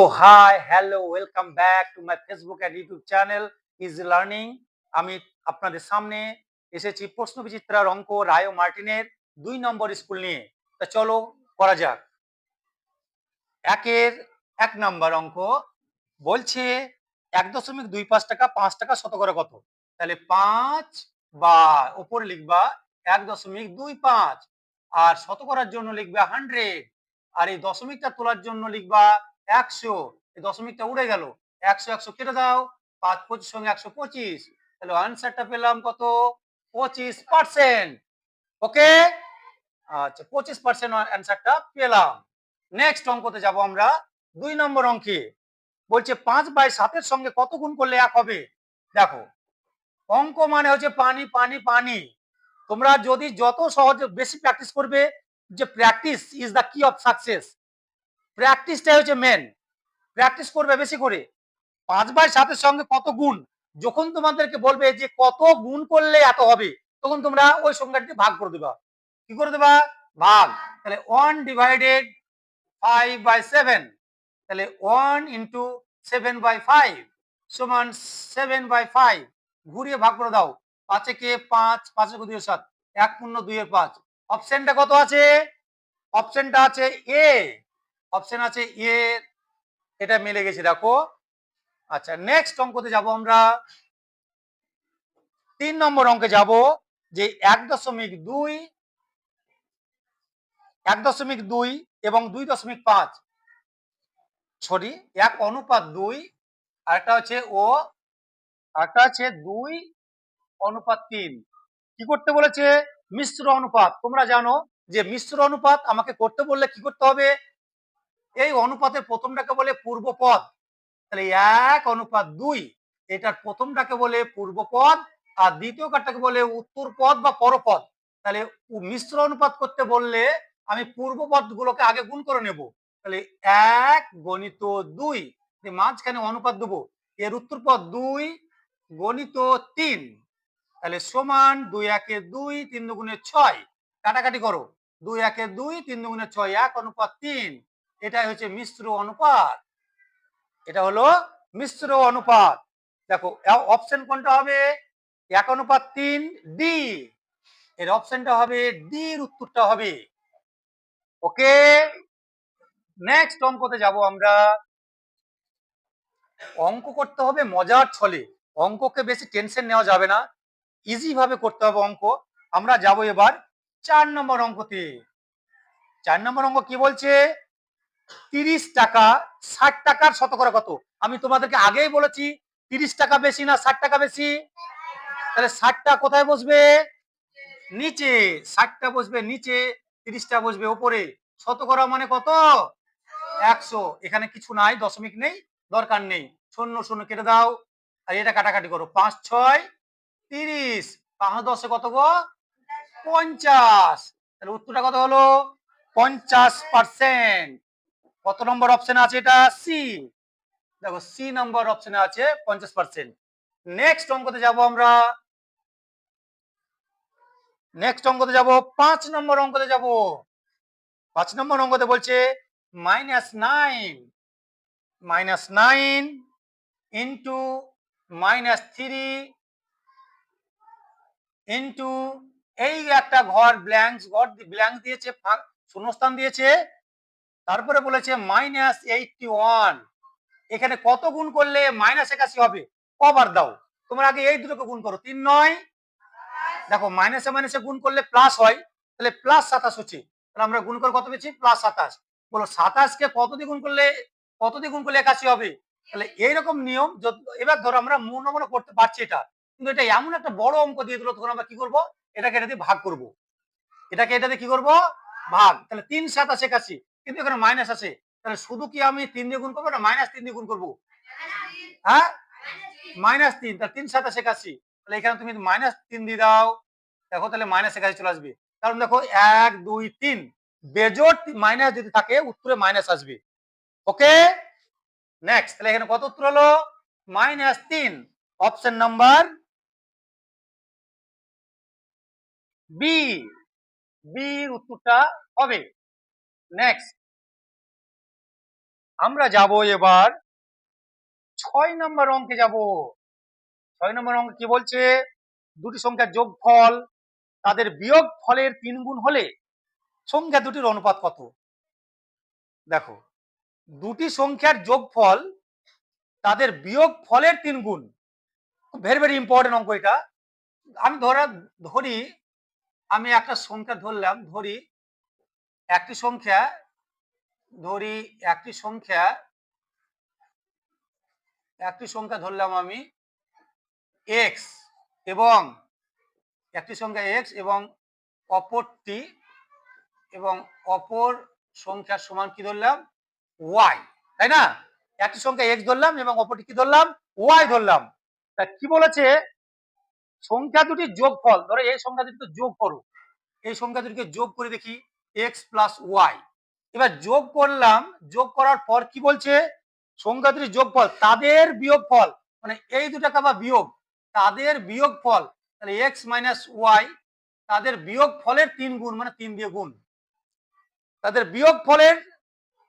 So hi hello welcome back to my Facebook and YouTube channel is learning আমি আপনাদের সামনে এসেছি প্রশ্ন বিচিত্রার অঙ্ক রায় মার্টিনের দুই নম্বর স্কুল নিয়ে। তা চলো করা যাক। একের এক নম্বর অঙ্ক বলছে এক দশমিক দুই পাঁচ টাকা পাঁচ টাকা শতকরা কত? তাহলে পাঁচ বা উপরে লিখবা এক দশমিক দুই পাঁচ। আর শতকরার জন্য লিখবা হান্ড্রেড আর এই দশমিকটা তোলার জন্য লিখবা একশো দশমিকটা উড়ে গেল। একশো একশো কেটে দাও, পাঁচ পঁচিশ সঙ্গে একশো পঁচিশ। তাহলে আনসারটা পেলাম কত? পঁচিশ পার্সেন্ট ওকে আচ্ছা পঁচিশ পার্সেন্ট অ্যান্সারটা পেলাম। নেক্সট অঙ্কতে যাব আমরা। দুই নম্বর অঙ্কে। বলছে পাঁচ বাই সাতের সঙ্গে কত গুণ করলে এক হবে? দেখো, অঙ্ক মানে হচ্ছে পানি পানি পানি। তোমরা যদি যত সহজে বেশি প্র্যাকটিস করবে, যে practice is the key of success প্র্যাকটিসটাই হচ্ছে মেন প্র্যাকটিস করবে বেশি করে। পাঁচ বাই সাতের সঙ্গে কত গুণ? যখন তোমাদেরকে বলবে যে কত গুণ করলে এত হবে, তখন তোমরা ওই সংখ্যাটি ভাগ করে দেবা। কি করে দেবা? ভাগ। তাহলে one divided five by seven তাহলে one into seven by five সমান সেভেন বাই ফাইভ ঘুরিয়ে ভাগ করে দাও। পাঁচে কে পাঁচ, পাঁচে দুই সাত। এক পূর্ণ দুইয়ের পাঁচ। অপশনটা কত আছে? অপশনটা আছে এ অপশন আছে এ এটা মিলে গেছে, দেখো। আচ্ছা নেক্সট অঙ্কতে যাব আমরা। তিন নম্বর অঙ্কে যাব যে এক দশমিক দুই, এক দশমিক দুই এবং দুই দশমিক পাঁচ। সরি এক অনুপাত দুই, আরেকটা হচ্ছে ও আরেকটা হচ্ছে দুই অনুপাত তিন। কি করতে বলেছে? মিশ্র অনুপাত। তোমরা জানো যে মিশ্র অনুপাত আমাকে করতে বললে কি করতে হবে? এই অনুপাতের প্রথমটাকে বলে পূর্বপদ। তাহলে এক অনুপাত দুই, এটার প্রথমটাকে বলে পূর্বপদ, আর দ্বিতীয় কারটাকে বলে উত্তর পদ বা পরপদ। তাহলে মিশ্র অনুপাত করতে বললে আমি পূর্বপদ গুলোকে আগে গুণ করে নেব। তাহলে এক গণিত দুই মাঝখানে অনুপাত দেবো, এর উত্তর পদ দুই, গণিত তিন। তাহলে সমান দুই একে দুই, তিন দুগুণে ছয়, কাটাকাটি করো। দুই একে দুই, তিন দুগুণে ছয়, এক অনুপাত তিন। এটাই হচ্ছে মিশ্র অনুপাত। এটা হলো মিশ্র অনুপাত। দেখো অপশন কোনটা হবে? এক অনুপাত তিন ডি এর অপশনটা হবে ডি এর উত্তরটা হবে। ওকে? নেক্সট অঙ্কতে যাব আমরা। অঙ্ক করতে হবে মজার ছলে। অঙ্ককে বেশি টেনশন নেওয়া যাবে না। ইজি ভাবে করতে হবে অঙ্ক। আমরা যাব এবার চার নম্বর অঙ্কতে। চার নম্বর অঙ্ক কি বলছে? তিরিশ টাকা, ষাট টাকার শতকরা কত? আমি তোমাদেরকে আগেই বলেছি, তিরিশ টাকা বেশি না ষাট টাকা বেশি। তাহলে ষাটটা কোথায় বসবে? নিচে। ষাটটা বসবে নিচে, তিরিশটা বসবে উপরে শতকরা মানে কত? একশো। এখানে কিছু নাই, দশমিক নেই, দরকার নেই। শূন্য শূন্য কেটে দাও। আর এটা কাটাকাটি করো। পাঁচ, ছয়, তিরিশ। পাঁচ, দশে কত গো? পঞ্চাশ। তাহলে উত্তরটা কত হলো? পঞ্চাশ পার্সেন্ট। কত নম্বর অপশন আছে এটা? সি দেখো সি নম্বর অপশনে আছে পঞ্চাশ পার্সেন্ট নেক্সট অঙ্কতে যাব আমরা। নেক্সট অঙ্কতে যাব, পাঁচ নম্বর অঙ্কতে যাব। পাঁচ নম্বর অঙ্কতে বলছে minus nine minus nine into minus three into এই একটা ঘর ব্ল্যাঙ্কস ঘর ব্ল্যাঙ্ক দিয়েছে শূন্যস্থান দিয়েছে। তারপরে বলেছে মাইনাস এইটটি ওয়ান এখানে কত গুণ করলে মাইনাস একাশি হবে? কবার দাও। তোমরা আগে এই দুটোকে গুণ করো। তিন নয়। দেখো মাইনাসে মাইনাসে গুণ করলে প্লাস হয়। তাহলে প্লাস সাতাশ হচ্ছে। তাহলে আমরা গুণ করে কত পেয়েছি? প্লাস সাতাশ। বলো, সাতাশকে কত দিয়ে গুণ করলে, কত দিয়ে গুণ করলে একাশি হবে? তাহলে এইরকম নিয়ম এবার ধরো আমরা মনে মনে করতে পারছি এটা। কিন্তু এটা এমন একটা বড় অঙ্ক দিয়ে দিল, তখন আমরা কি করব? এটাকে এটা দিয়ে ভাগ করব। এটাকে এটা দিয়ে কি করব? ভাগ। তাহলে তিন সাতাশ একাশি। কিন্তু এখানে মাইনাস আছে। তাহলে শুধু কি আমি তিন দিয়ে গুণ করব না মাইনাস তিন দিয়ে গুণ করব? হ্যাঁ? মাইনাস তিন। তাহলে তিন সাতাশ একাশি তাহলে এখানে তুমি মাইনাস তিন দিয়ে দাও দেখো তাহলে মাইনাস একাশি চলে আসবে। কারণ দেখো এক দুই তিন। বেজোট মাইনাস যদি থাকে উত্তরে মাইনাস আসবে। ওকে নেক্সট তাহলে এখানে কত উত্তর হলো? মাইনাস তিন। অপশন নাম্বার বি বি উত্তরটা হবে। নেক্সট আমরা যাব এবার। ছয় নম্বর অঙ্কে যাব। ছয় নম্বর অঙ্ক কি বলছে? দুটি সংখ্যার যোগফল, তাদের বিয়োগ ফলের তিন গুণ হলে সংখ্যা দুটির অনুপাত কত? দেখো, দুটি সংখ্যার যোগফল, তাদের বিয়োগ ফলের তিন গুণ ভেরি ভেরি ইম্পর্টেন্ট অঙ্ক এটা। আমি ধরা, ধরি, আমি একটা সংখ্যা ধরলাম, ধরি, একটি সংখ্যা ধরি একটি সংখ্যা একটি সংখ্যা ধরলাম আমি এক্স এবং একটি সংখ্যা এক্স এবং অপরটি এবং অপর সংখ্যার সমান কি ধরলাম? ওয়াই তাই না? একটি সংখ্যা এক্স ধরলাম এবং অপরটি কি ধরলাম? ওয়াই ধরলাম। তা কি বলেছে? সংখ্যা দুটির যোগফল, ধরো এই সংখ্যা দুটিকে যোগ করো। এই সংখ্যা দুটিকে যোগ করে দেখি এক্স প্লাস ওয়াই এবার যোগ করলাম, যোগ করার পর কি বলছে? সংখ্যা দুটির যোগফল, তাদের বিয়োগফল মানে এই দুটাকে আবার বিয়োগ, তাদের বিয়োগফল, তাহলে এক্স মাইনাস ওয়াই তাদের বিয়োগ ফলের তিন গুণ মানে তিন দিয়ে গুণ। তাদের বিয়োগ ফলের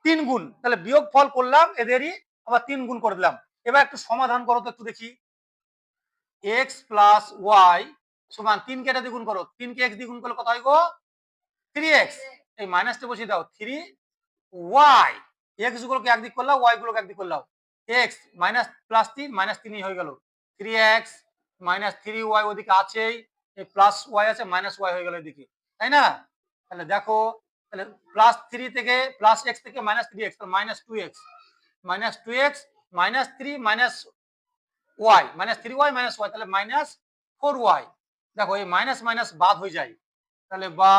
তিন গুণ, তাহলে বিয়োগ ফল করলাম, এদেরই আবার তিন গুণ করে দিলাম। এবার একটু সমাধান করো তো একটু দেখি। এক্স প্লাস ওয়াই সমান তিন কেটে দ্বিগুণ করো তিনকে এক্স দ্বিগুণ করলে কত হয় গো? থ্রি এক্স এই মাইনাসটা বসিয়ে দাও থ্রি ওয়াই এক্স গুলোকে একদিক করলাম ওয়াই গুলোকে একদিক করলাম এক্স মাইনাস প্লাস তিন মাইনাস তিনই হয়ে গেল। Three X minus three Y ওদিকে আছেই, এই প্লাস ওয়াই আছে মাইনাস ওয়াই হয়ে গেল এদিকে, তাই না? তাহলে দেখো, তাহলে প্লাস থ্রি থেকে প্লাস এক্স থেকে minus three X minus two X minus two X minus three minus Y minus three Y minus Y তাহলে মাইনাস ফোর ওয়াই দেখো এই মাইনাস মাইনাস বাদ হয়ে যায়, তাহলে বা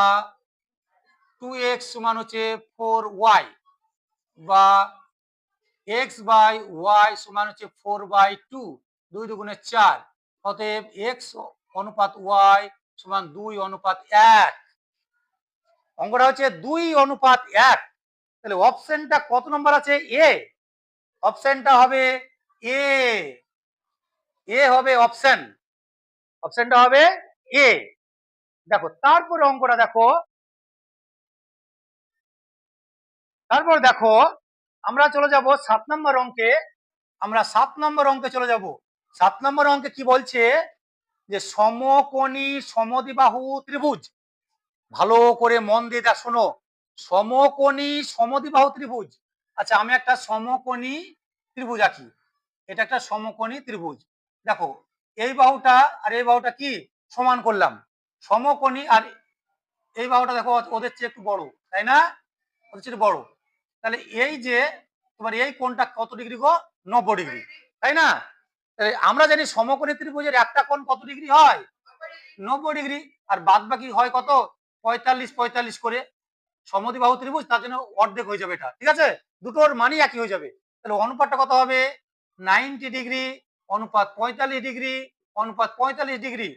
টু এক্স সমান হচ্ছে ফোর ওয়াই বা এক্স বাই ওয়াই সমান হচ্ছে ফোর বাই টু দুই দুগুণে চার। অতএব এক্স অনুপাত ওয়াই সমান দুই অনুপাত এক। অঙ্কটা হচ্ছে দুই অনুপাত এক। তাহলে অপশনটা কত নম্বর আছে? এ। অপশনটা হবে এ। এ হবে অপশন। অপশনটা হবে এ। দেখো, তারপরে অঙ্কটা দেখো। তারপর দেখো, আমরা চলে যাব সাত নম্বর অঙ্কে। আমরা সাত নম্বর অঙ্কে চলে যাব। সাত নম্বর অঙ্কে কি বলছে? যে সমকোণী সমদিবাহু ত্রিভুজ। ভালো করে মন দিয়ে দেখ, শোনো। সমকোণী সমদিবাহু ত্রিভুজ। আচ্ছা আমি একটা সমকোণী ত্রিভুজ আঁকি। এটা একটা সমকোণী ত্রিভুজ। দেখো, এই বাহুটা আর এই বাহুটা কি? সমান করলাম। সমকোণী আর এই বাহুটা দেখো, ওদের চেয়ে একটু বড়, তাই না? ওদের চেয়ে বড়। তাহলে এই যে তোমার এই কোণটা কত ডিগ্রি গো? নব্বই ডিগ্রি। তাই না? আমরা জানি সমকোণী ত্রিভুজের একটা কোণ কত ডিগ্রি হয়? নব্বই ডিগ্রি। আর বাদ বাকি হয় কত? পঁয়তাল্লিশ পঁয়তাল্লিশ করে। সমদিবাহু ত্রিভুজ, তার জন্য অর্ধেক হয়ে যাবে এটা। ঠিক আছে? দুটোর মানই একই হয়ে যাবে। তাহলে অনুপাতটা কত হবে? নাইনটি ডিগ্রি, অনুপাত পঁয়তাল্লিশ ডিগ্রি, অনুপাত পঁয়তাল্লিশ ডিগ্রি।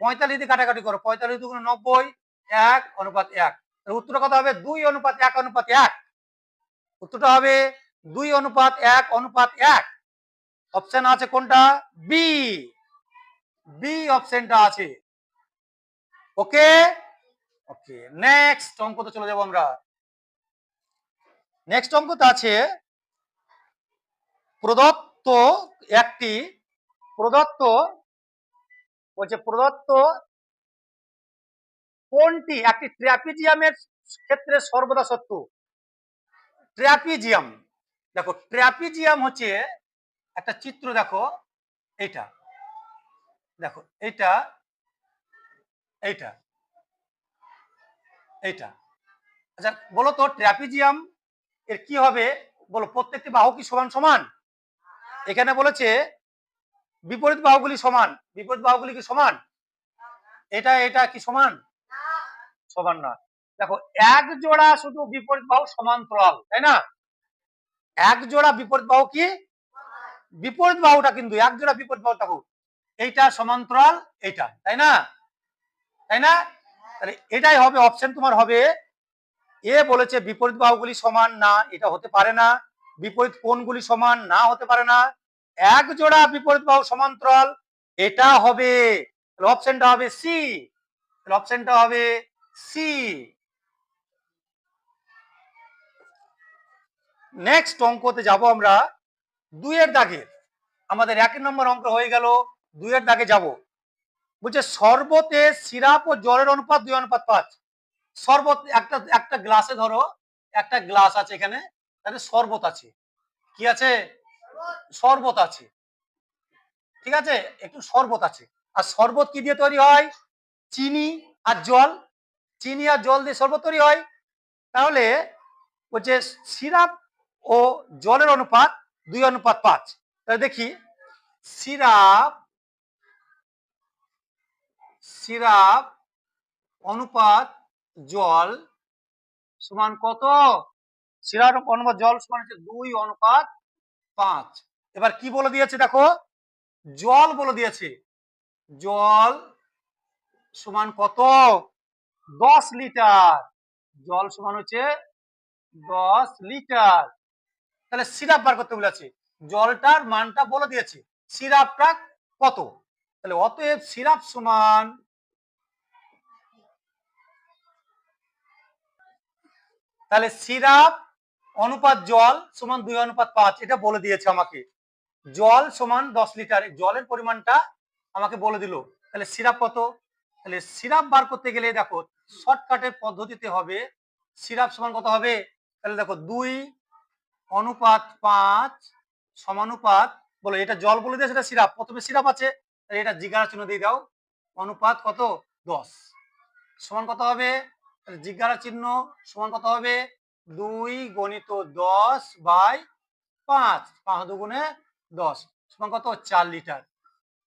পঁয়তাল্লিশ দিয়ে কাটাকাটি করো। পঁয়তাল্লিশ দুগুণ নব্বই, এক, অনুপাত এক। তাহলে উত্তরটা কত হবে? দুই, অনুপাত এক অনুপাত এক। উত্তরটা হবে দুই অনুপাত এক অনুপাত এক। অপশন আছে কোনটা? বি বি অপশনটা আছে। ওকে ওকে নেক্সট অঙ্ক অঙ্কতে চলে যাব আমরা। নেক্সট অঙ্কতে আছে প্রদত্ত একটি, প্রদত্ত, বলছে প্রদত্ত কোনটি? একটি ট্র্যাপিজিয়ামের ক্ষেত্রে সর্বদা সত্য ট্র্যাপিজিয়াম। দেখো ট্র্যাপিজিয়াম হচ্ছে একটা চিত্র দেখো এইটা। দেখো এটা এইটা এইটা। আচ্ছা বলো তো ট্র্যাপিজিয়াম এর কি হবে? বলো প্রত্যেকটি বাহু কি সমান সমান? এখানে বলেছে বিপরীত বাহুগুলি সমান। বিপরীত বাহুগুলি কি সমান? এটা এটা কি সমান? সমান না দেখো, এক জোড়া শুধু বিপরীত বাহু সমান্তরাল, তাই না? এক জোড়া বিপরীত বাহু কি? বিপরীত বাহুটা কিন্তু, এক জোড়া বিপরীত বাহু থাকুক এইটা সমান্তরাল, এইটা, তাই না? তাই না? তাহলে এটাই হবে অপশন তোমার হবে, এ বলেছে বিপরীত বাহুগুলি সমান না, এটা হতে পারে না, বিপরীত কোণগুলি সমান না হতে পারে না, এক জোড়া বিপরীত বাহু সমান্তরাল, এটা হবে অপশনটা হবে সি অপশনটা হবে সি নেক্সট অঙ্কতে যাব আমরা দুইয়ের দাগে। আমাদের এক নম্বর অঙ্ক হয়ে গেল, দুইয়ের দাগে যাব। বলছে শরবতে সিরাপ ও জলের অনুপাত, দুই অনুপাত পাঁচ। শরবত একটা একটা গ্লাসে ধরো, একটা গ্লাস আছে এখানে, তাহলে শরবত আছে। কি আছে? শরবত আছে। ঠিক আছে? একটু শরবত আছে। আর শরবত কি দিয়ে তৈরি হয়? চিনি আর জল। চিনি আর জল দিয়ে শরবত তৈরি হয়। তাহলে বলছে, সিরাপ ও জলের অনুপাত দুই অনুপাত পাঁচ। তাহলে দেখি, সিরাপ সিরাপ অনুপাত জল সমান কত? সিরাপ অনুপাত জল সমান হচ্ছে দুই অনুপাত পাঁচ। এবার কি বলে দিয়েছে দেখো? জল বলে দিয়েছে। জল সমান কত? দশ লিটার। জল সমান হচ্ছে দশ লিটার। তাহলে সিরাপ বার করতে বলেছে জলটার মানটা বলে দিয়েছে। সিরাপটা কত? তাহলে অতএব সিরাপ সমান তাহলে সিরাপ অনুপাত জল সমান দুই অনুপাত পাঁচ, এটা বলে দিয়েছে আমাকে। জল সমান দশ লিটার জলের পরিমাণটা আমাকে বলে দিল। তাহলে সিরাপ কত? তাহলে সিরাপ বার করতে গেলে দেখো, শর্টকাটের পদ্ধতিতে হবে, সিরাপ সমান কত হবে? তাহলে দেখো দুই অনুপাত পাঁচ সমানুপাত বলো, এটা জল বলে দিয়েছে সেটা সিরাপ। প্রথমে সিরাপ আছে এটা জিজ্ঞাসা চিহ্ন দিয়ে দাও। অনুপাত কত? দশ। সমান কত হবে? জিজ্ঞাসা চিহ্ন সমান কত হবে? দুই গণিত দশ বাই পাঁচ। পাঁচ দুগুণে দশ। সমান কত? চার লিটার।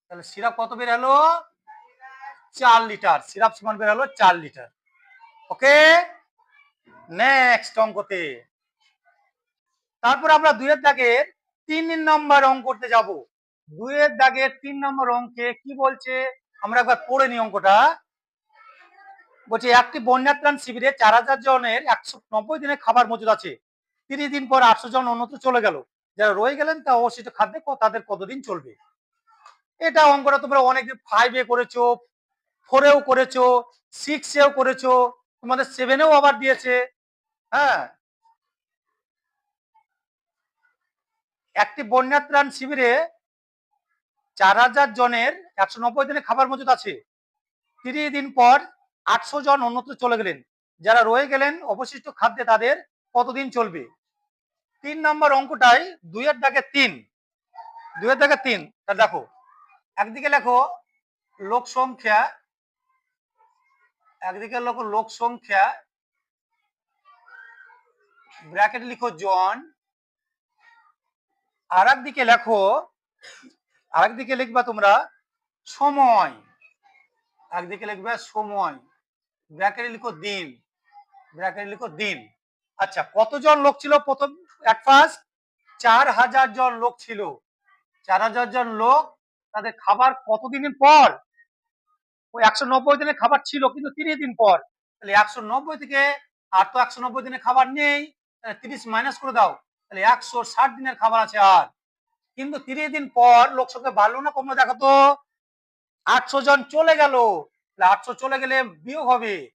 তাহলে সিরাপ কত বের হলো? চার লিটার। সিরাপ সমান বের হলো চার লিটার। Okay next অঙ্কতে। তারপর আমরা দুইয়ের দাগের তিন নম্বর অঙ্ক করতে যাব। দুইয়ের দাগের তিন নম্বর অঙ্কে কি বলছে? আমরা একবার পড়ে নি অঙ্কটা। বলছে, একটি বন্যা ত্রাণ শিবিরে চার হাজার জনের একশো নব্বই দিনের খাবার মজুদ আছে। তিরিশ দিন পর আটশো জন অন্যত্র চলে গেল। যারা রয়ে গেলেন তা অবশিষ্ট খাদ্যে তাদের কতদিন চলবে? এটা অঙ্কটা তোমরা অনেকদিন ফাইভে করেছ ফোরেও করেছ সিক্সেও করেছ, তোমাদের সেভেনেও আবার দিয়েছে। হ্যাঁ? একটি বন্যা ত্রাণ শিবিরে চার হাজার জনের একশো নব্বই দিনের খাবার মজুদ আছে। তিরিশ দিন পর আটশো জন অন্যত্র চলে গেলেন। যারা রয়ে গেলেন, অবশিষ্ট খাদ্যে তাদের কতদিন চলবে? তিন নম্বর অঙ্কটাই দুইয়ের দাগে তিন। দুইয়ের দাগে তিন। তা দেখো, একদিকে লেখো লোক সংখ্যা, একদিকে লেখো লোক সংখ্যা, ব্র্যাকেট লিখো জন আর একদিকে লেখো আরেকদিকে লিখবা তোমরা, সময়। একদিকে লিখবে সময়। ব্র্যাকেটে লিখো দিন। ব্র্যাকেটে লিখো দিন। আচ্ছা কতজন লোক ছিল প্রথম এক ফার্স্ট চার হাজার জন লোক ছিল। চার হাজার জন লোক, তাদের খাবার কতদিনের পর? ওই একশো নব্বই দিনের খাবার ছিল, কিন্তু তিরিশ দিন পর। তাহলে একশো নব্বই থেকে আর তো একশো নব্বই দিনের খাবার নেই তিরিশ মাইনাস করে দাও। তাহলে একশো ষাট দিনের খাবার আছে আর। কিন্তু তিরিশ দিন পর লোক সংখ্যা বাড়লো না কমলো দেখো তো? আটশো জন চলে গেল। তাহলে আটশো চলে গেলে বিয়োগ হবে।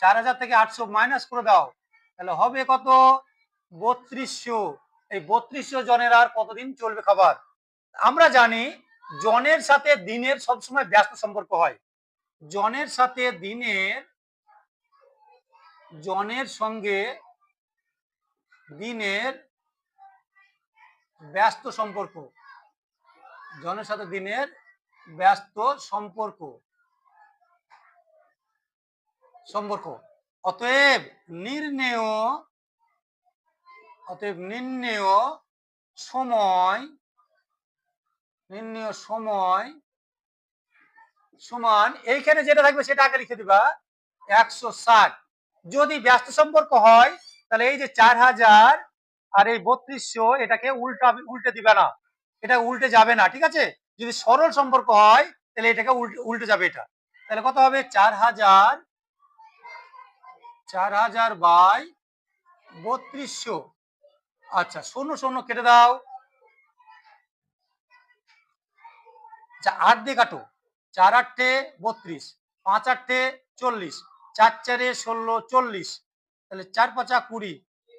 চার হাজার থেকে আটশো মাইনাস করে দাও। তাহলে হবে কত? বত্রিশশো। এই বত্রিশশো জনের আর কতদিন চলবে খাবার? আমরা জানি জনের সাথে দিনের সবসময় ব্যস্ত সম্পর্ক হয়। জনের সাথে দিনের, জনের সঙ্গে দিনের ব্যস্ত সম্পর্ক। জনের সাথে দিনের ব্যস্ত সম্পর্ক। সম্পর্ক। অতএব নির্ণেয় অতএব নির্ণেয় সময় নির্ণেয় সময় সমান এইখানে যেটা থাকবে সেটা আগে লিখে দিবা, একশো ষাট। যদি ব্যস্ত সম্পর্ক হয়, তাহলে এই যে চার হাজার আর এই বত্রিশশো এটাকে উল্টা, উল্টে দিবে না। এটা উল্টে যাবে না, ঠিক আছে? যদি সরল সম্পর্ক হয়, তাহলে এটাকে উল্টে যাবে এটা। তাহলে কত হবে? চার হাজার চার হাজার বাই বত্রিশশো আচ্ছা শূন্য শূন্য কেটে দাও। আচ্ছা আট দিয়ে কাটো। চার আটটে বত্রিশ, পাঁচ আটটে চল্লিশ, চার চারে ষোলো চল্লিশ। তাহলে চার পাঁচা কুড়ি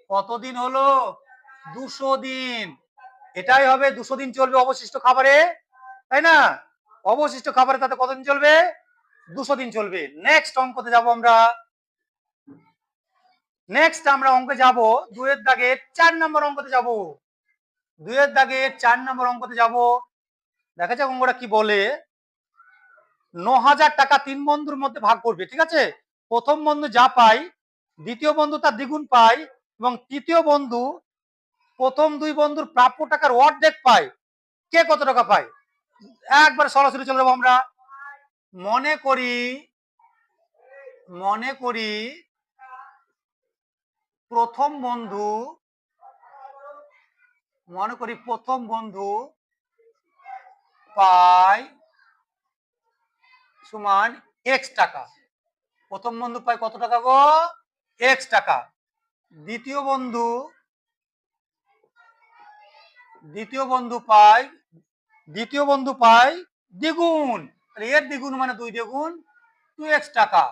কতদিন হলো? দুশো দিন। এটাই হবে, দুশো দিন চলবে অবশিষ্ট খাবারে, তাই না? অবশিষ্ট খাবারে তাতে কতদিন চলবে? দুশো দিন চলবে। নেক্সট অঙ্কতে যাব আমরা। নেক্সট আমরা অঙ্কে যাব দুয়ের দাগে চার নম্বর অঙ্কতে যাব। দুয়ের দাগে চার নম্বর অঙ্কতে যাব। দেখা যাক অঙ্কটা কি বলে। ন হাজার টাকা তিন বন্ধুর মধ্যে ভাগ করবে, ঠিক আছে? প্রথম বন্ধু যা পায়, দ্বিতীয় বন্ধু তার দ্বিগুণ পায় এবং তৃতীয় বন্ধু, প্রথম দুই বন্ধুর প্রাপ্য টাকার অর্ধেক পায়। কে কত টাকা পায়? একবার সরাসরি চলে যাব আমরা। মনে করি মনে করি প্রথম বন্ধু, মনে করি প্রথম বন্ধু পায় সমান এক্স টাকা। প্রথম বন্ধু পায় কত টাকা গো? এক্স টাকা। দ্বিতীয় বন্ধু দ্বিতীয় বন্ধু পায় দ্বিতীয় বন্ধু পায় দ্বিগুণ। এর দ্বিগুণ মানে দুই দ্বিগুণ, টু এক্স টাকা,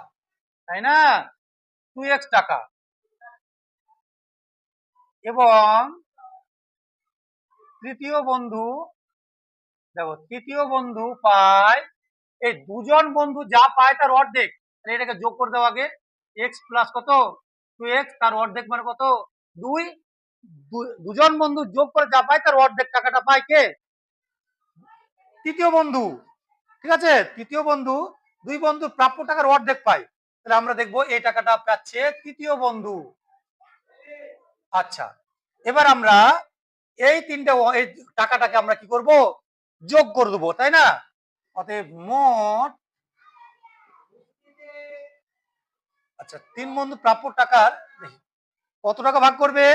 তাই না? টু এক্স টাকা। এবং তৃতীয় বন্ধু, দেখো, তৃতীয় বন্ধু পায় এই দুজন বন্ধু যা পায় তার অর্ধেক। এটাকে যোগ করে দেওয়া আগে, এক্স প্লাস কত? তার অর্ধেক মানে কত? দুজন বন্ধু যোগ করে যা পায় তার অর্ধেক টাকাটা পায় কে? তৃতীয় বন্ধু। ঠিক আছে? তৃতীয় বন্ধু, দুই প্রাপ্য টাকার অর্ধেক পায়। তাহলে আমরা দেখব এই টাকাটা পাচ্ছে তৃতীয় বন্ধু। আচ্ছা এবার আমরা এই তিনটে এই টাকাটাকে আমরা কি করব? যোগ করে দেবো, তাই না? অতএব মোট আচ্ছা তিন বন্ধু প্রাপ্য টাকার, দেখি, কত টাকা ভাগ করবে?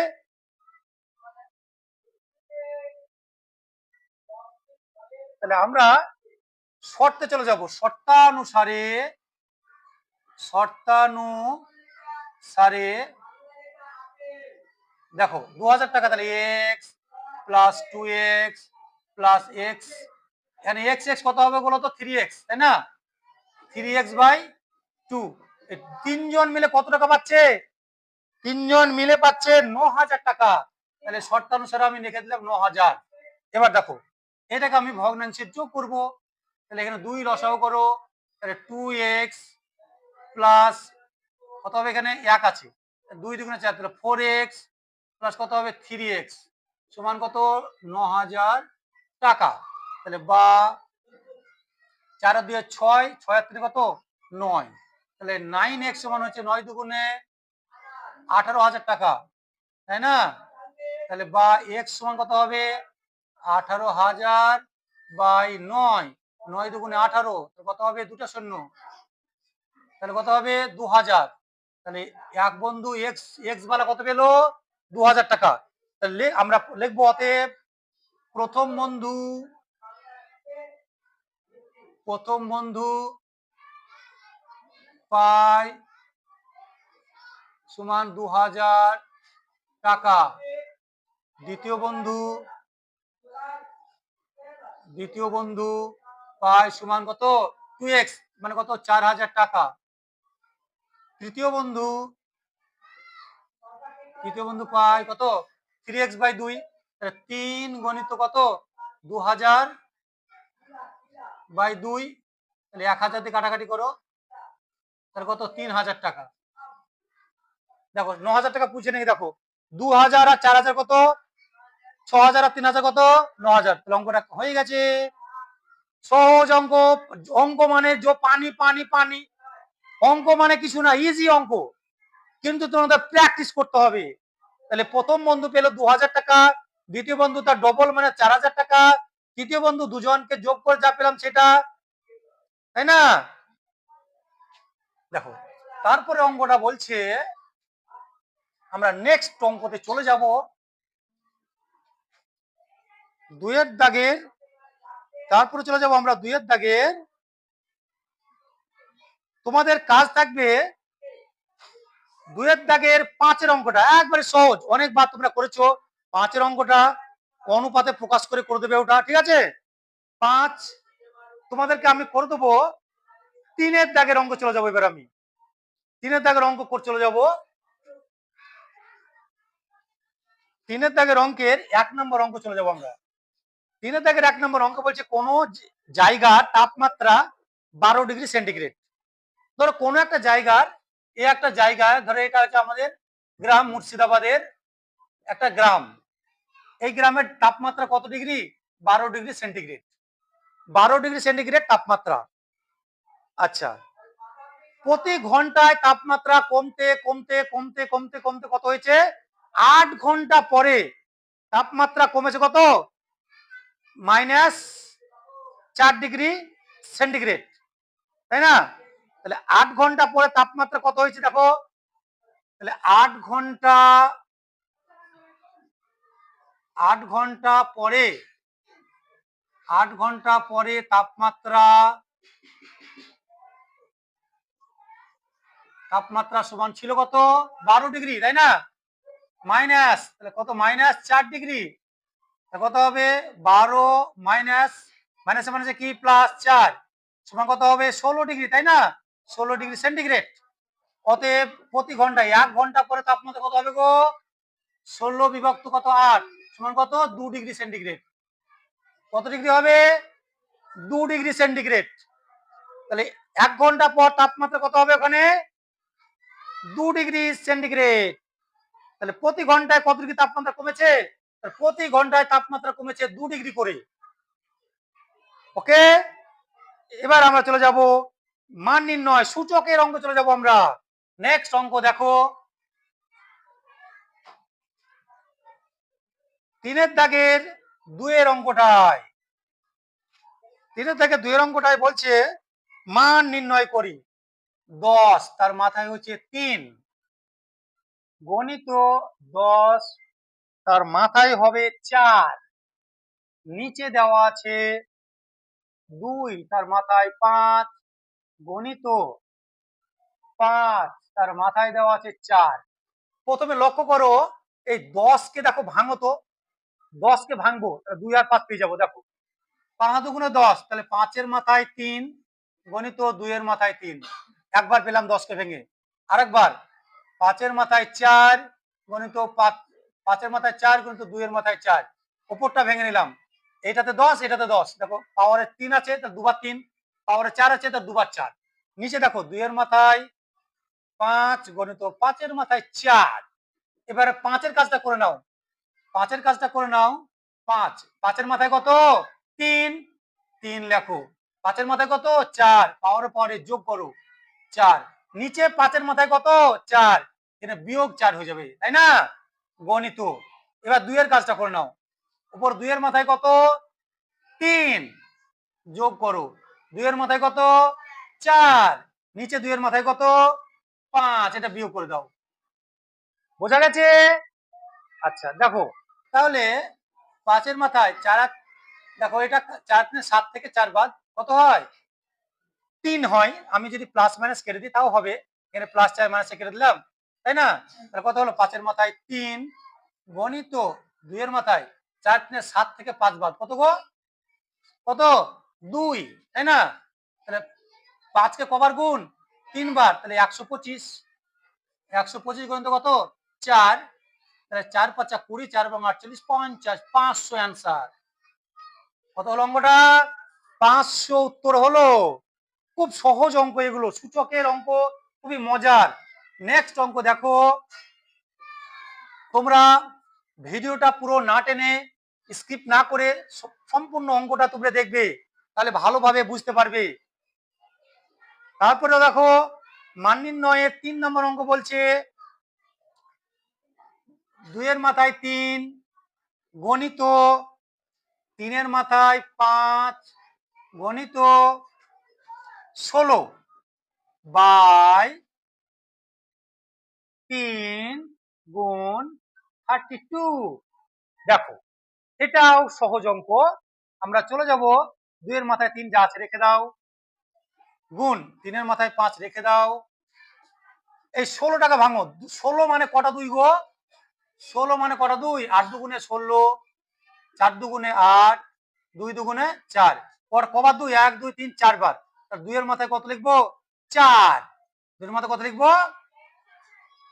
তাহলে আমরা শর্তে চলে যাব, শর্তানুসারে শর্তানুসারে, দেখো দু হাজার টাকা, তাহলে X plus two X plus X এখানে এক্স এক্স কত হবে বলো তো? থ্রি এক্স তাই না? থ্রি এক্স বাই টু তিনজন মিলে কত টাকা পাচ্ছে? তিনজন মিলে পাচ্ছে ন হাজার টাকা। তাহলে শর্তানুসারে আমি লিখে দিলাম ন হাজার এবার দেখো, এটাকে আমি ভগ্নাংশে যোগ করব। তাহলে এখানে দুই লসাও করো। তাহলে টু এক্স প্লাস কত হবে এখানে? এক আছে। দুই দুগুণে চার, তাহলে ফোর এক্স প্লাস কত হবে? থ্রি এক্স সমান কত? ন হাজার টাকা। তাহলে বা চার দুই ছয় ছয় তিনে কত? নয়। তাহলে নাইন এক্স সমান হচ্ছে নয় দুগুণে আঠারো হাজার টাকা, তাই না? তাহলে বা এক্স সমান কত হবে? আঠারো হাজার বাই নয় নয় দুগুণে আঠারো কত হবে? দুটো শূন্য। তাহলে কত হবে? দু হাজার। তাহলে এক বন্ধু এক্স এক্স বালা কত পেল? দু হাজার টাকা। তাহলে আমরা লিখব অতএব প্রথম বন্ধু প্রথম বন্ধু পায় সমান দু হাজার টাকা। দ্বিতীয় বন্ধু দ্বিতীয় বন্ধু পায় সমান কত? টু এক্স মানে কত? চার হাজার টাকা। তৃতীয় বন্ধু তৃতীয় বন্ধু পায় কত? থ্রি এক্স বাই দুই তিন গণিত কত? দু হাজার বাই দুই, তাহলে এক হাজার দিয়ে কাটাকাটি করো। তাহলে কত? তিন হাজার টাকা। দেখো, ন হাজার টাকা পুষে নাকি দেখো। দু হাজার আর চার হাজার কত? ছ হাজার আর তিন হাজার কত? ন হাজার। অঙ্কটা হয়ে গেছে। সহজ অঙ্ক। অঙ্ক মানে যে পানি পানি পানি। অঙ্ক মানে কিছু না ইজি অঙ্ক। কিন্তু তোমাদের প্র্যাকটিস করতে হবে। তাহলে প্রথম বন্ধু পেল দু হাজার টাকা, দ্বিতীয় বন্ধু তার ডবল মানে চার হাজার টাকা, তৃতীয় বন্ধু দুজনকে যোগ করে যা পেলাম সেটা, তাই না? দেখো, তারপরে অঙ্কটা বলছে, আমরা নেক্সট অঙ্কতে চলে যাব। দুয়ের দাগের, তারপরে চলে যাব আমরা দুয়ের দাগের। তোমাদের কাজ থাকবে দুয়ের দাগের পাঁচের অঙ্কটা। একবারে সহজ, অনেকবার তোমরা করেছ, পাঁচের অঙ্কটা অনুপাতে প্রকাশ করে করে দেবে ওটা, ঠিক আছে? পাঁচ, তোমাদেরকে আমি করে দেবো তিনের দাগের অঙ্ক চলে যাব এবার আমি। তিনের দাগের অঙ্ক করে চলে যাব। তিনের দাগের অঙ্কের এক নম্বর অঙ্ক চলে যাব আমরা। তিনের দাগের এক নম্বর অঙ্ক বলছে কোন জায়গার তাপমাত্রা বারো ডিগ্রি সেন্টিগ্রেড। ধরো কোনো একটা জায়গার, এ একটা জায়গায়, ধরো এটা হচ্ছে আমাদের গ্রাম মুর্শিদাবাদের একটা গ্রাম। এই গ্রামের তাপমাত্রা কত ডিগ্রি? বারো ডিগ্রি সেন্টিগ্রেড। বারো ডিগ্রি সেন্টিগ্রেড তাপমাত্রা। আচ্ছা। প্রতি ঘন্টায় তাপমাত্রা কমতে কমতে কমতে কমতে কমতে কত হয়েছে? আট ঘণ্টা পরে তাপমাত্রা কমেছে কত? মাইনাস চার ডিগ্রি সেন্টিগ্রেড। তাই না? তাহলে আট ঘণ্টা পরে তাপমাত্রা কত হয়েছে দেখো? তাহলে আট ঘণ্টা আট ঘণ্টা পরে, আট ঘণ্টা পরে তাপমাত্রা তাপমাত্রা সমান ছিল কত? বারো ডিগ্রি, তাই না? মাইনাস, তাহলে কত? মাইনাস চার ডিগ্রি। কত হবে? বারো মাইনাস, মাইনাসে মাইনাসে কি? প্লাস চার। সমান কত হবে? ষোলো ডিগ্রি, তাই না? ষোলো ডিগ্রি সেন্টিগ্রেড। অতএব প্রতি ঘন্টায়, এক ঘণ্টা পরে তাপমাত্রা কত হবে গো? ষোলো বিভক্ত কত? আট। সমান কত? দু ডিগ্রি সেন্টিগ্রেড। কত ডিগ্রি হবে? দু ডিগ্রি সেন্টিগ্রেড। তাহলে এক ঘণ্টা পর তাপমাত্রা কত হবে ওখানে? দু ডিগ্রি সেন্টিগ্রেড। তাহলে প্রতি ঘন্টায় কত ডিগ্রি তাপমাত্রা কমেছে? প্রতি ঘন্টায় তাপমাত্রা কমেছে দু ডিগ্রি করে। ওকে এবার আমরা চলে যাব মান নির্ণয়। সূচকের অঙ্ক চলে যাব আমরা। নেক্সট অঙ্ক দেখো। তিনের দাগের দুয়ের অঙ্কটায়। তিনের দাগের দুয়ের অঙ্কটায় বলছে মান নির্ণয় করি। দশ, তার মাথায় হচ্ছে তিন। গণিত দশ, তার মাথায় হবে চার। নিচে দেওয়া আছে দুই, তার মাথায় পাঁচ। গণিত পাঁচ, তার মাথায় দেওয়া আছে চার। প্রথমে লক্ষ্য করো, এই দশকে দেখো ভাঙো তো। দশকে ভাঙবো দুই আর পাঁচ পেয়ে যাব, দেখো। পাঁচ দুগুণে দশ, তাহলে পাঁচের মাথায় তিন, গণিত দুইয়ের মাথায় তিন। একবার পেলাম দশকে ভেঙে। আরেকবার, পাঁচের মাথায় চার গণিত পাঁচ, পাঁচের মাথায় চার গণিত দুইয়ের মাথায় চার। ওপরটা ভেঙে নিলাম। এটাতে দশ এটাতে দশ। দেখো পাওয়ারের তিন আছে, তার দুবার তিন। পাওয়ারের চার আছে, তার দুবার চার। নিচে দেখো, দুইয়ের মাথায় পাঁচ গণিত পাঁচের মাথায় চার। এবারে পাঁচের কাজটা করে নাও। পাঁচের কাজটা করে নাও। পাঁচ। পাঁচের মাথায় কত? তিন। তিন লেখো। পাঁচের মাথায় কত? চার। পাওয়ার পরে যোগ করো। চার। নিচে পাঁচের মাথায় কত? চার। এখানে বিয়োগ চার হয়ে যাবে, তাই না? গণিত। এবার দুইয়ের কাজটা করে নাও। উপর দুইয়ের মাথায় কত? তিন। যোগ করো। দুইয়ের মাথায় কত? চার। নিচে দুইয়ের মাথায় কত? পাঁচ। এটা বিয়োগ করে দাও। বোঝা গেছে? আচ্ছা দেখো। তাহলে পাঁচের মাথায় চার দেখো, এটা চার সাত থেকে চার বাদ কত হয়? তিন হয়, আমি যদি প্লাস মাইনাস কেটে দিই, তাও হবে। এখানে প্লাস চার মাইনাসে কেটে দিলাম, তাই না? তাহলে কত হলো? পাঁচের মাথায় তিন, গণিত দুইয়ের মাথায় চার তিনে সাত থেকে পাঁচ বাদ। কত গো? কত? দুই, তাই না? তাহলে পাঁচকে কবার গুণ, তিনবার, তাহলে একশো পঁচিশ। একশো পঁচিশ গণিত কত? চার। তাহলে চার পাঁচা কুড়ি, চার এবং আটচল্লিশ, পঞ্চাশ, পাঁচশো অ্যান্সার। কত হলো অঙ্গটা পাঁচশো উত্তর হলো। খুব সহজ অঙ্ক এগুলো। সূচকের অঙ্ক খুবই মজার। নেক্সট অঙ্ক দেখো। তোমরা ভিডিওটা পুরো না টেনে স্কিপ না করে সম্পূর্ণ অঙ্কটা তোমরা দেখবে, তাহলে ভালোভাবে বুঝতে পারবে। তারপরে দেখো মান তিন নম্বর অঙ্ক বলছে, দুইয়ের মাথায় তিন, গণিত তিনের মাথায় পাঁচ, গণিত ষোলো বাই তিন গুণ থার্টি টু। দেখো, এটাও সহজ অঙ্ক। আমরা চলে যাব, দুইয়ের মাথায় তিন যা আছে রেখে দাও। গুণ, তিনের মাথায় পাঁচ রেখে দাও। এই ষোলো টাকা ভাঙো। ষোলো মানে কটা দুই গো? ষোলো মানে কটা দুই? আট দুগুণে ষোলো, চার দুগুণে আট, দুই দুগুণে চার। পর কবার দুই? এক, দুই, তিন, চারবার। দুইয়ের মাথায় কত লিখব? চার। দুইয়ের মাথায় কত লিখব?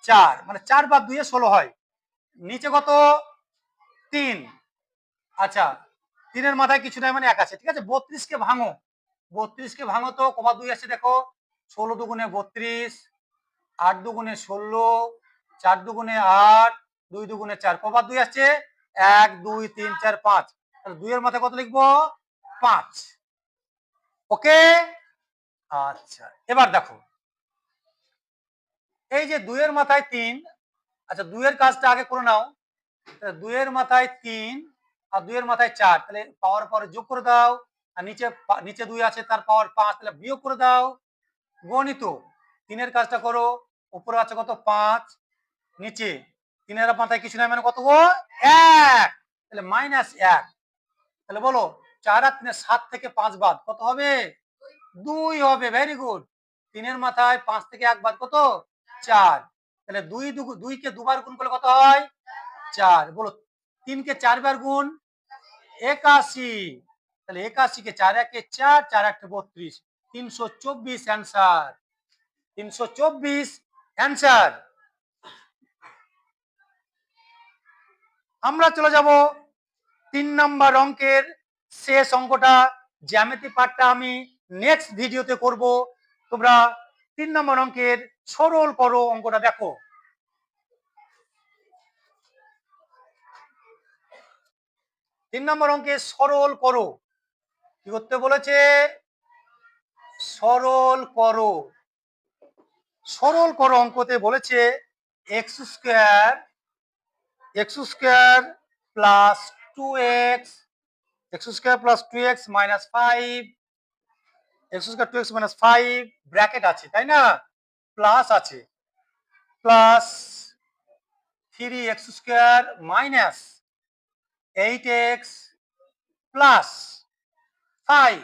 চার। মানে চার বা দুইয়ে ষোলো হয়। নিচে কত? তিন। আচ্ছা তিনের মাথায় কিছু নাই মানে এক আছে। ঠিক আছে? বত্রিশকে ভাঙো। বত্রিশকে ভাঙো তো কবার দুই আছে দেখো। ষোলো দুগুণে বত্রিশ, আট দুগুণে ষোলো, চার দুগুণে আট, দুই দুগুণে চার। কবার দুই আছে এক, দুই, তিন, চার, পাঁচ। তাহলে দুইয়ের মাথায় কত লিখব? পাঁচ। ওকে? আচ্ছা এবার দেখো। এই যে দুইয়ের মাথায় তিন আচ্ছা দুইয়ের কাজটা আগে করে নাও। দুইয়ের মাথায় তিন আর দুইয়ের মাথায় চার, তাহলে পাওয়ার পরে যোগ করে দাও। আর নিচে নিচে দুই আছে, তার পাওয়ার পাঁচ, তাহলে বিয়োগ করে দাও। গণিত, তিনের কাজটা করো, উপরে আছে কত? পাঁচ। নিচে, তিনের মাথায় কিছু নাই মানে কত? গো এক। তাহলে মাইনাস এক। তাহলে বলো, চার আর তিনের সাত থেকে পাঁচ বাদ, কত হবে? দুই হবে ভেরি গুড তিনের মাথায় পাঁচ থেকে এক বাদ কত? চার। তাহলে দুই দু- দুইকে দুবার গুণ করলে কত হয়? চার। বলো, তিনকে চারবার গুণ একাশি। তাহলে একাশিকে চার, একে চার চার একটা বত্রিশ। তিনশো চব্বিশ অ্যান্সার তিনশো চব্বিশ অ্যান্সার আমরা চলে যাব তিন নাম্বার অঙ্কের শেষ অঙ্কটা। জ্যামিতি পার্টটা আমি নেক্সট ভিডিওতে করব। তোমরা তিন নম্বর অঙ্কের সরল করো অঙ্কটা দেখো। তিন নম্বর অঙ্কে সরল করো। কি করতে বলেছে? সরল করো। সরল করো অঙ্কতে বলেছে X square X square plus two X X square plus two X minus five X square two X minus five bracket আছে, তাই না? প্লাস আছে। Plus three X square minus eight X plus five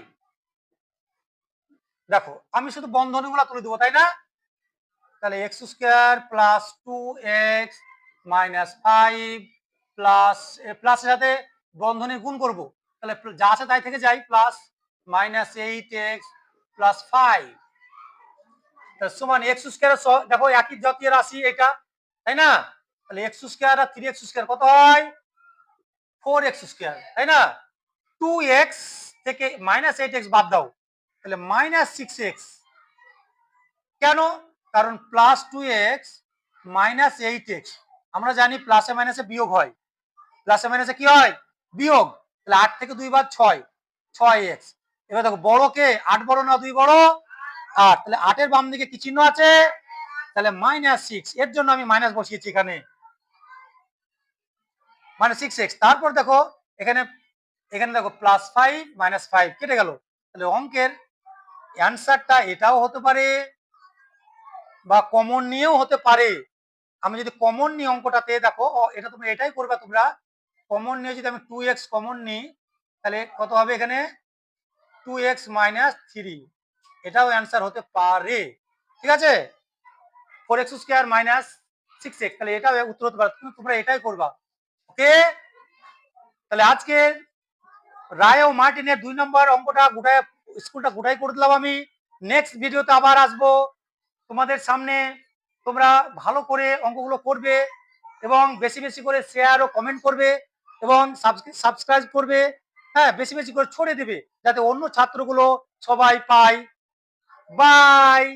দেখো, আমি শুধু বন্ধনীগুলো তুলে দেবো, তাই না? তাহলে X square plus two X minus five plus প্লাসের সাথে বন্ধনী গুণ করব। তাহলে যা আছে তাই থেকে যাই plus minus eight X plus five সমান এক্স স্কোয়ার দেখো একই জাতীয় রাশি এটা, তাই না? তাহলে এক্স স্কোয়ার আর থ্রি এক্স স্কোয়ার কত হয়? ফোর এক্স স্কোয়ার তাই না? টু এক্স থেকে মাইনাস এইট এক্স বাদ দাও। তাহলে মাইনাস সিক্স এক্স কেন? কারণ plus two X minus eight X আমরা জানি প্লাসে মাইনাসে বিয়োগ হয়। প্লাসে মাইনাসে কি হয়? বিয়োগ। তাহলে আট থেকে দুই বার ছয়। ছয় এক্স এবার দেখো, বড় কে? আট বড় না দুই বড়? আট। তাহলে আটের বাম দিকে কি চিহ্ন আছে? তাহলে মাইনাস সিক্স এর জন্য আমি মাইনাস বসিয়েছি এখানে। মানে সিক্স এক্স তারপর দেখো, এখানে এখানে দেখো প্লাস ফাইভ মাইনাস ফাইভ কেটে গেল। তাহলে অঙ্কের অ্যান্সারটা এটাও হতে পারে বা কমন নিয়েও হতে পারে। আমি যদি কমন নিই অঙ্কটাতে, দেখো এটা তোমরা এটাই করবে তোমরা। কমন নিয়ে যদি আমি টু এক্স কমন নিই, তাহলে কত হবে এখানে? টু এক্স মাইনাস থ্রি এটাও অ্যান্সার হতে পারে। ঠিক আছে? Four x square minus six x তাহলে এটাও উত্তর হতে পারে। তুমি- তোমরা এটাই করবা। ওকে তাহলে আজকে রায় ও মার্টিনের দুই নম্বর অঙ্কটা গোটায়, স্কুলটা গোটাই করে দিলাম আমি। নেক্সট ভিডিওতে আবার আসব। তোমাদের সামনে তোমরা ভালো করে অঙ্কগুলো করবে এবং বেশি বেশি করে শেয়ার ও কমেন্ট করবে এবং সাবস্ক্রাইব করবে। হ্যাঁ বেশি বেশি করে ছড়িয়ে দেবে যাতে অন্য ছাত্রগুলো সবাই পায়। বাই